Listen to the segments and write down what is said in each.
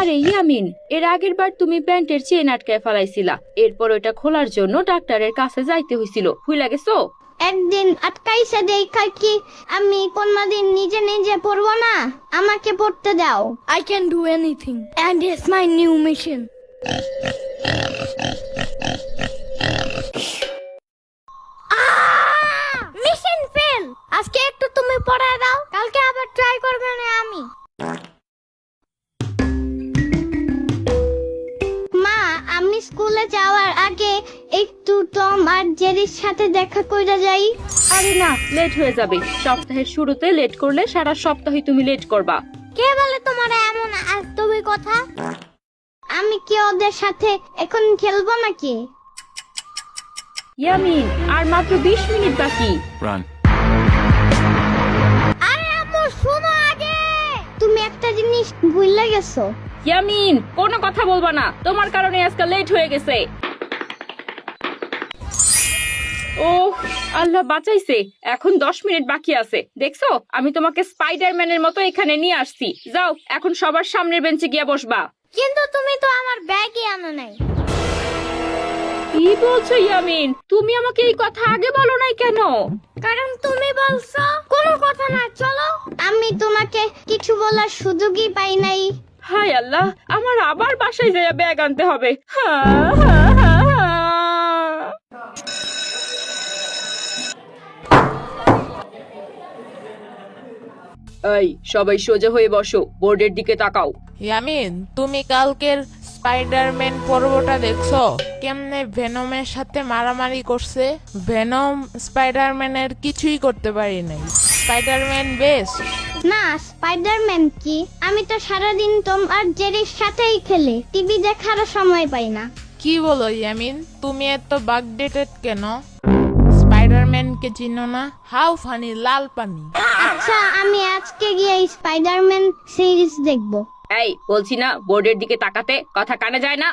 আরে ইয়ামিন এর আগের বার তুমি প্যান্টের চেন আটকায় ফেলাইছিলা। এরপর ওটা খোলার জন্য ডাক্তারের কাছে যাইতে হয়েছিল হুইলা গেছো? একদিন আটকাইছে দেখা কি আমি কোনদিন নিজে নিজে পড়ব না? আমাকে পড়তে দাও। I can do anything, and it's my new mission. Mission fail আজকে একটু তুমি পড়ায় দাও। টম আর জেরির সাথে দেখা কইরা যাই। আরে না লেট হয়ে যাবে। সপ্তাহের শুরুতে লেট করলে সারা সপ্তাহে তুমি লেট করবা। কে বলে তোমার এমন তুমি কথা? আমি কি ওদের সাথে এখন খেলব নাকি? ইয়ামিন আর মাত্র বিশ মিনিট বাকি। Run. আরে এত শোনো আগে! তুমি একটা জিনিস ভুলে গেছো। ইয়ামিন কোনো কথা বলবা না। তোমার কারণে আজকে লেট হয়ে গেছে। ও আল্লাহ বাঁচাইছে। এখন দশ মিনিট বাকি আছে। দেখছ? আমি তোমাকে স্পাইডারম্যানের মতো এখানে নিয়ে আসছি। যাও এখন সবার সামনের বেঞ্চে গিয়ে বসবা। কিন্তু তুমি তো আমার ব্যাগই আনো নাই। কি বলছো ইয়ামিন? তুমি আমাকে এই কথা আগে বলো নাই কেন? কারণ তুমি বলছো কোনো কথা না চলো। আমি তোমাকে কিছু বলার সুযোগই পাই নাই। হায় আল্লাহ আমার আবার বাসায় যাইয়া ব্যাগ আনতে হবে। হা, এই সবাই সোজা হয়ে বসো বোর্ডের দিকে তাকাও। ইয়ামিন তুমি কালকের স্পাইডারম্যান পর্বটা দেখছ? কেমনে ভেনমের সাথে মারামারি করছে? ভেনম স্পাইডারম্যানের কিছুই করতে পারি নাই। স্পাইডারম্যান বেস্ট না স্পাইডারম্যান কি? আমি তো সারাদিন তোমার জেরির সাথেই খেলি টিভি দেখারও সময় পাই না। কি বলো ইয়ামিন তুমি এত বাগডেটেড কেন? স্পাইডারম্যানকে চিনো না? হাউ ফানি লাল পানি। আচ্ছা আমি আজকে গিয়ে স্পাইডারম্যান সিরিজ দেখব। এই বলছি না বোর্ডের দিকে তাকাতে কথা কানে যায় না।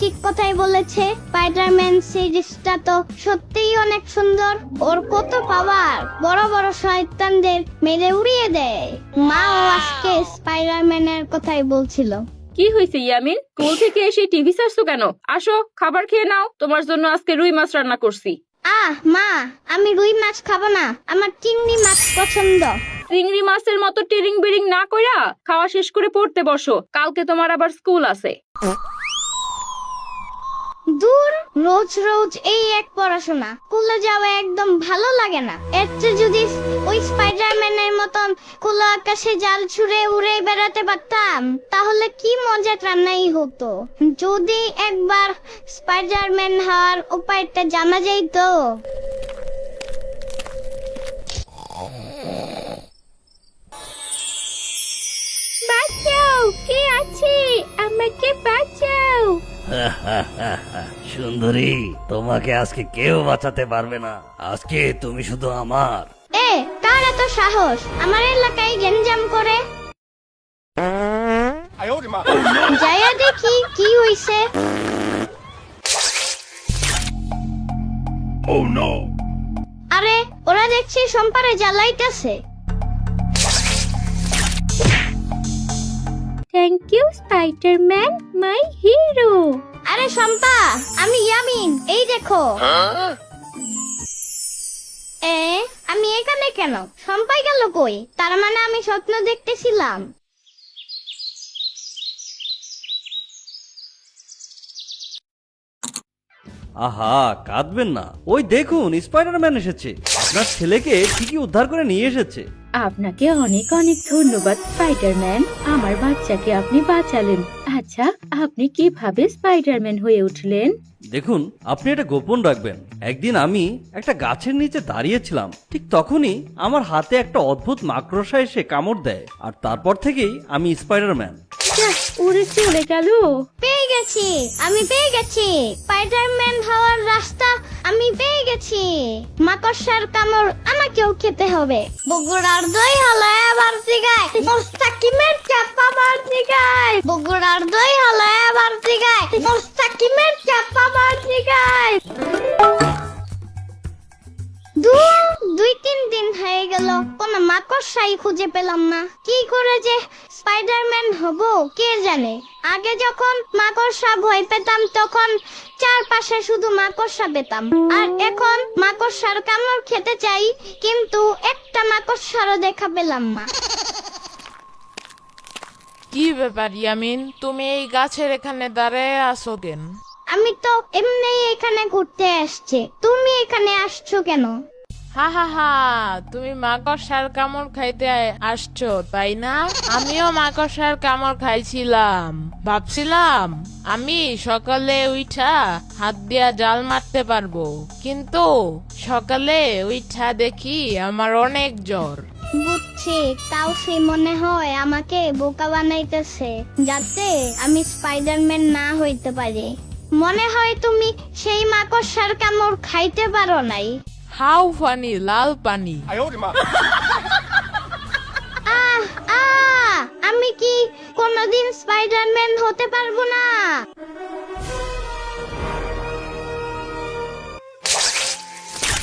ঠিক কথাই বলেছে। স্পাইডারম্যান সিরিজটা তো সত্যিই অনেক সুন্দর। ওর কত পাওয়ার বড় বড় শয়তানদের মেরে উড়িয়ে দেয়। মাও আজকে স্পাইডারম্যানের কথাই বলছিল। কি হয়েছে ইয়ামিন? স্কুল থেকে এসে টিভি চাচ্ছো কেন? আসো খাবার খেয়ে নাও। তোমার জন্য আজকে রুই মাছ রান্না করছি। আহ মা আমি রুই মাছ খাব না। আমার চিংড়ি মাছ পছন্দ। চিংড়ি মাছের মতো টিরিং বিরিং না কইরা খাওয়া শেষ করে পড়তে বসো। কালকে তোমার আবার স্কুল আছে। দূর, রোজ রোজ এই এক পড়াশোনা। স্কুলে যাওয়া একদম ভালো লাগে না। এর চেয়ে যদি ওই স্পাইডারম্যানের মতন খোলা আকাশে জাল ছুঁড়ে উড়ে বেড়াতে পারতাম, তাহলে কি মজা রান্নাই হতো। যদি একবার স্পাইডারম্যান হওয়ার উপায়টা জানা যেত বাঁচাও, কে আছে? আমাকে বাঁচাও। সুন্দরী তোমাকে আজকে কেউ বাঁচাতে পারবে না। আজকে তুমি শুধু আমার। এ কার এত সাহস। আমার এলাকায় গেঞ্জাম করে। যাইয়া দেখি কি হইছে। আরে ওরা দেখছি সম্পারে জ্বালাইতেছে। Thank you Spiderman my hero আরে সম্পা আমি ইয়ামিন, এই দেখো। এ, আমি এখানে কেন? সম্পাই গেল কই? তার মানে আমি স্বপ্ন দেখতেছিলাম। আহা, কাঁদবেন না। ওই দেখুন স্পাইডারম্যান এসেছে। আপনার ছেলেকে ঠিকই উদ্ধার করে নিয়ে এসেছে। আপনাকে অনেক অনেক ধন্যবাদ স্পাইডারম্যান। আমার বাচ্চাকে আপনি বাঁচালেন। আচ্ছা আপনি কীভাবে স্পাইডারম্যান হয়ে উঠলেন? দেখুন আপনি এটা গোপন রাখবেন। একদিন আমি একটা গাছের নিচে দাঁড়িয়েছিলাম। ঠিক তখনই আমার হাতে একটা অদ্ভুত মাকড়সা এসে কামড় দেয়। আর তারপর থেকেই আমি স্পাইডারম্যান। উড়ে গেল। পেয়ে গেছি আমি পেয়ে গেছি। স্পাইডারম্যান হওয়ার রাস্তা আমি পেয়ে গেছি। মাকড়সার কামড় আমাকেও খেতে হবে। বগুড়ার দই হলো এবার জিগায়। চাপা বগুড়ার দই হলো এবার জিগায়। মোস্তাকিমের চাপা জিগায়। দু- দুই, তিন দিন হয়ে গেল। কোন মাকড়সাই খুঁজে পেলাম না। কি করে যে স্পাইডারম্যান হব কে জানে? আগে যখন মাকড়সা ভয় পেতাম তখন চারপাশে শুধু মাকড়সা পেতাম। আর এখন মাকড়সার কামড় খেতে চাই কিন্তু একটা মাকড়সারও দেখা পেলাম না। কি ব্যাপার ইয়ামিন? তুমি এই গাছের এখানে দাঁড়ায় আছো কেন? আমি তো এমনি এখানে ঘুরতে আসছি। তুমি এখানে আসছো কেন? হা হা হা, তুমি মাকড়সার কামড় খাইতে আসছো, তাই না? আমিও মাকড়সার কামড় খাইছিলাম। ভাবছিলাম, আমি সকালে উইঠা হাত দিয়া জাল মারতে পারব। কিন্তু সকালে উইঠা দেখি আমার অনেক জ্বর। বুঝছি, তাও সে মনে হয় আমাকে বোকা বানাইতেছে, যাতে আমি স্পাইডারম্যান না হইতে পারি। মনে হয় তুমি সেই মাকড়সার কামড় খাইতে পারো নাই। হাউ পানি লাল পানি আহ আহ আমি কি কোনোদিন স্পাইডারম্যান হতে পারব না?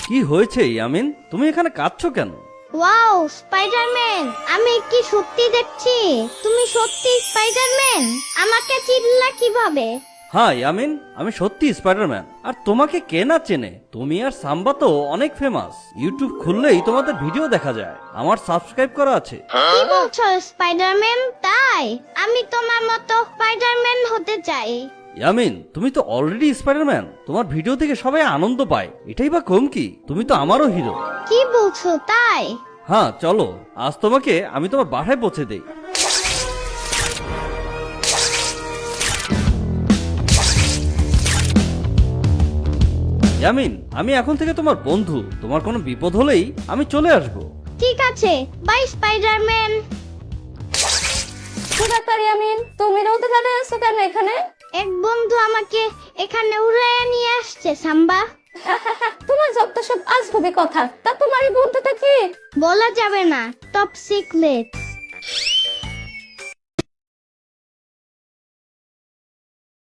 কি হয়েছে ইয়ামিন? তুমি এখানে কাঁদছো কেন? ওয়াও স্পাইডারম্যান আমি কি সত্যি দেখছি? তুমি সত্যি স্পাইডারম্যান আমাকে চিনলা কীভাবে? হ্যাঁ ইয়ামিন আমি সত্যি স্পাইডারম্যান। আর তোমাকে কে না চেনে? তুমি আর সাম্বা তো অনেক ফেমাস ইউটিউব খুললেই তোমাদের ভিডিও দেখা যায়। আমার সাবস্ক্রাইব করা আছে। কি বলছো স্পাইডারম্যান? তাই? আমি তোমার মতো স্পাইডারম্যান হতে চাই। ইয়ামিন তুমি তো অলরেডি স্পাইডারম্যান। তোমার ভিডিও থেকে সবাই আনন্দ পায়। এটাই বা কম কি তুমি তো আমারও হিরো কি বলছো তাই? হ্যাঁ চলো। আজ তোমাকে আমি তোমার বাসায় পৌঁছে দেই। ইয়ামিন আমি এখন থেকে তোমার বন্ধু। তোমার কোনো বিপদ হলেই আমি চলে আসব। ঠিক আছে বাই স্পাইডারম্যান। কি ব্যাপার ইয়ামিন? তুমি রোদে দাঁড়িয়ে আছো কেন এখানে? এক বন্ধু আমাকে এখানে উড়াইয়া নিয়ে আসছে সাম্বা। তোমার যত সব আসবে কথা তা তোমার এই বন্ধুটা কি? বলা যাবে না টপ সিক্রেট